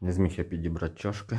Не зміг я підібрати чашки.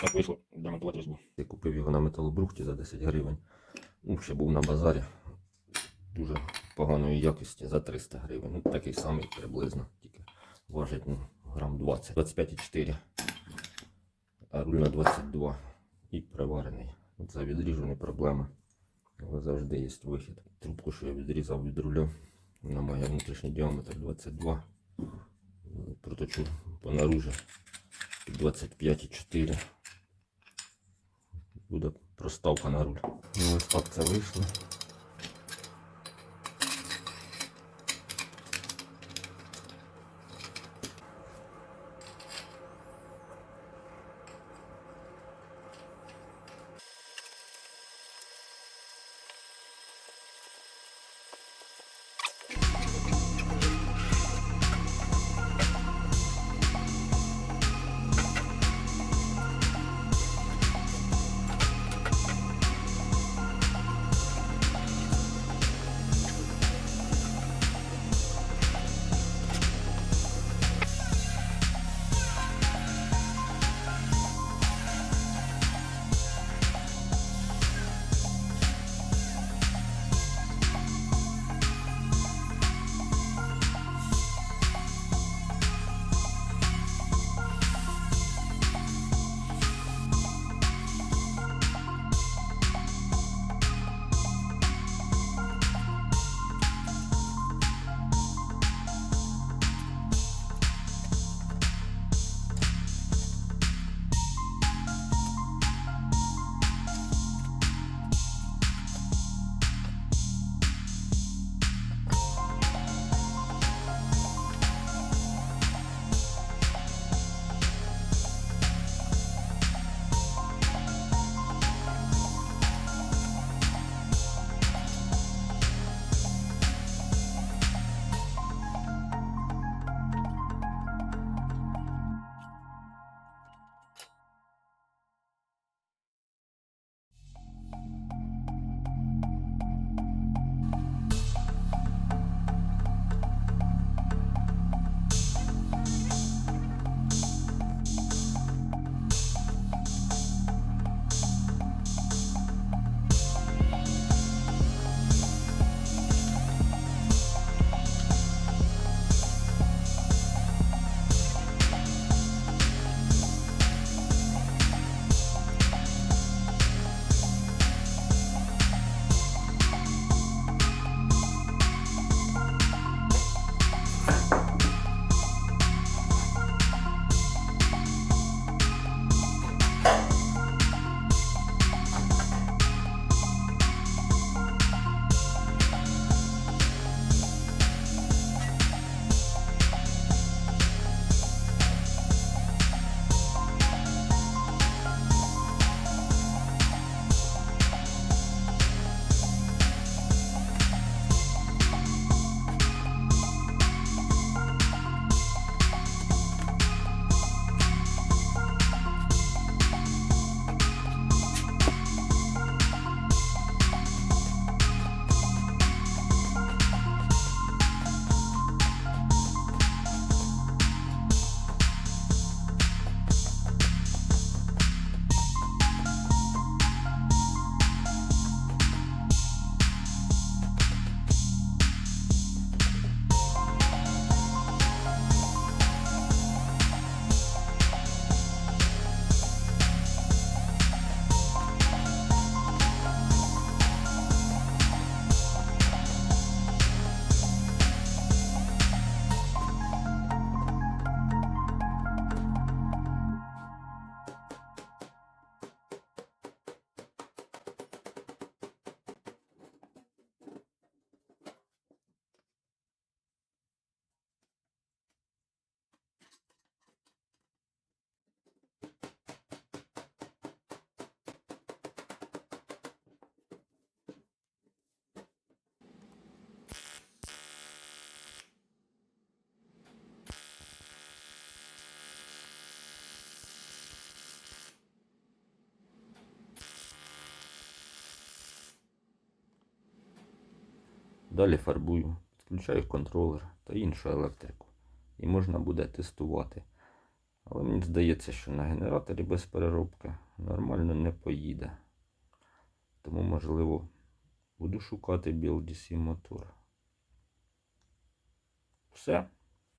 Так вийшло, демонтувати різьбу. Я купив його на металобрухті за 10 гривень. Ну, ще був на базарі. Дуже поганої якості за 300 гривень. Ну, такий самий приблизно, тільки важить ну, грам 20. 25,4. А руль на 22. І приварений. Це відріжу не проблема. Але завжди є вихід. Трубку, що я відрізав від руля. Вона має внутрішній діаметр 22. Проточу по наружі під 25,4 буде проставка на руль. Ну, ось так це вийшло. Далі фарбую, підключаю контролер та іншу електрику. І можна буде тестувати. Але мені здається, що на генераторі без переробки нормально не поїде. Тому, можливо, буду шукати BLDC мотор. Все.